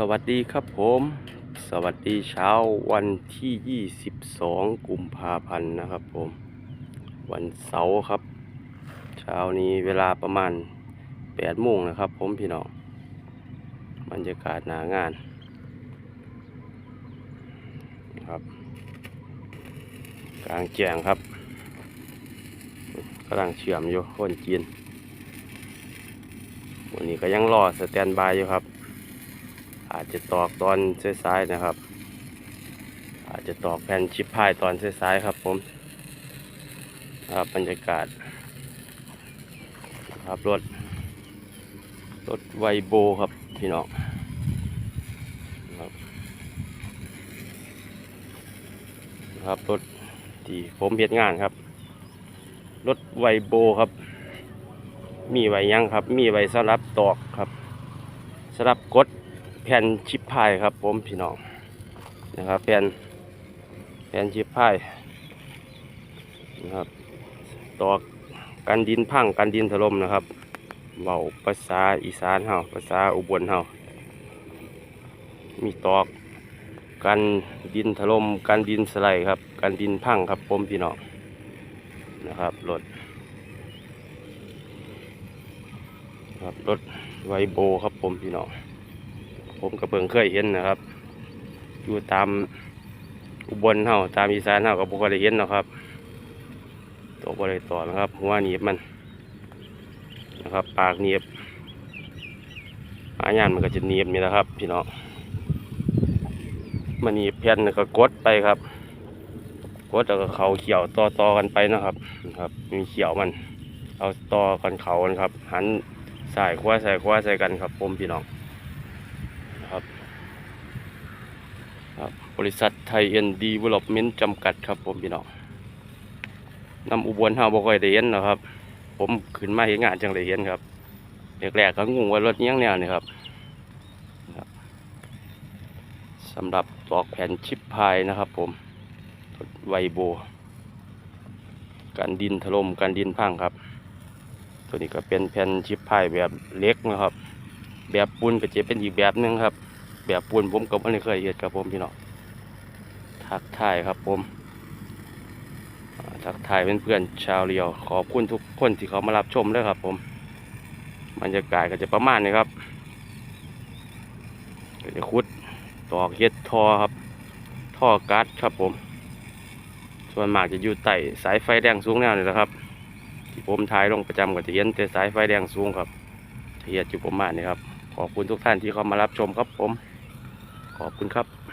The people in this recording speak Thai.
สวัสดีครับผม สวัสดีเช้าวันที่ 22 กุมภาพันธ์นะครับผม วันเสาร์ครับ เช้านี้เวลาประมาณ8โมงนะครับ ผมพี่น้องบรรยากาศหนางานครับ กลางแจ้งครับกำลังเชื่อมอยู่คนจีนวันนี้ก็ยังรอสแตนบายอยู่ครับ อาจจะตอกตอนซ้ายๆนะครับ อาจจะตอกแผ่นชิปพายตอนซ้ายๆครับผมครับบรรยากาศนะครับรถรถไวโบครับพี่น้องนะครับครับรถที่ผมเฮ็ดงานครับ รถไวโบครับ มีไวยังครับ มีไวสำหรับตอกครับสำหรับกด แผ่นชิปพายครับ ผมพี่น้องนะครับแผ่นแผ่นชิปพายนะครับตอกกันดินพังกันดินถล่มนะครับเบาภาษาอีสานเฮาภาษาอุบลเฮามีตอกกันดินถล่มกันดินสไลด์ครับกันดินพังครับผมพี่น้องนะครับรถครับรถไวโบครับผมพี่น้อง ผมก็เพิ่งเคยเห็นนะครับ อยู่ตามอุบลเฮาตามอีสานเฮาก็บ่เคยได้เห็นหรอกครับตัวบ่ได้ต่อนะครับ หัวหนีบมันนะครับ ปากหนีบหายานมันก็จะหนีบนี่แหละครับ พี่น้องมันหนีบแผ่นแล้วก็กดไปครับกดแล้วก็เขาเขียวต่อต่อๆกันไปนะครับนะครับ มีเขียวมัน เอาต่อกันเขากันครับ หันสายขวาสายขวาใส่กันครับผมพี่น้อง ครับครั บริษัทไทยเอ็นดีเวลลอปเมนต์จำกัดครับผมพี่น้องนำอุบลเฮาบ่ค่อยได้เห็นนะครับ ผมขึ้นมาเห็นงานจังได้เห็นครับแรกๆก็งงว่ารถเนี้ยงแนวนี่ครับครับสำหรับตอกแผ่นชิปพายนะครับ ผมไวโบการดินถล่มการดินพังครับ ตัวนี้ก็เป็นแผ่นชิปพายแบบเล็กนะครับ แบบปูนก็จะเป็นอีกแบบหนึงครับ แบบปูนผมก็ไม่เคยเห็นครับผมพี่น้อง ทักทายครับผมทักทายเพื่อนๆชาวเรียว ขอบคุณทุกคนที่เขามารับชมด้วยครับ ผมบรรยากาศก็จะประมาณนี้ครับก็จะขุดตอกเฮ็ดท่อครับ ท่อก๊าซครับผม ส่วนมากจะอยู่ใต้สายไฟแดงสูงแนวนี่แหละครับ ที่ผมถ่ายลงประจำก็จะเห็นแต่สายไฟแดงสูงครับเทียดอยู่ประมาณนี้ครับ ขอบคุณทุกท่านที่เข้ามารับชมครับผม ขอบคุณครับ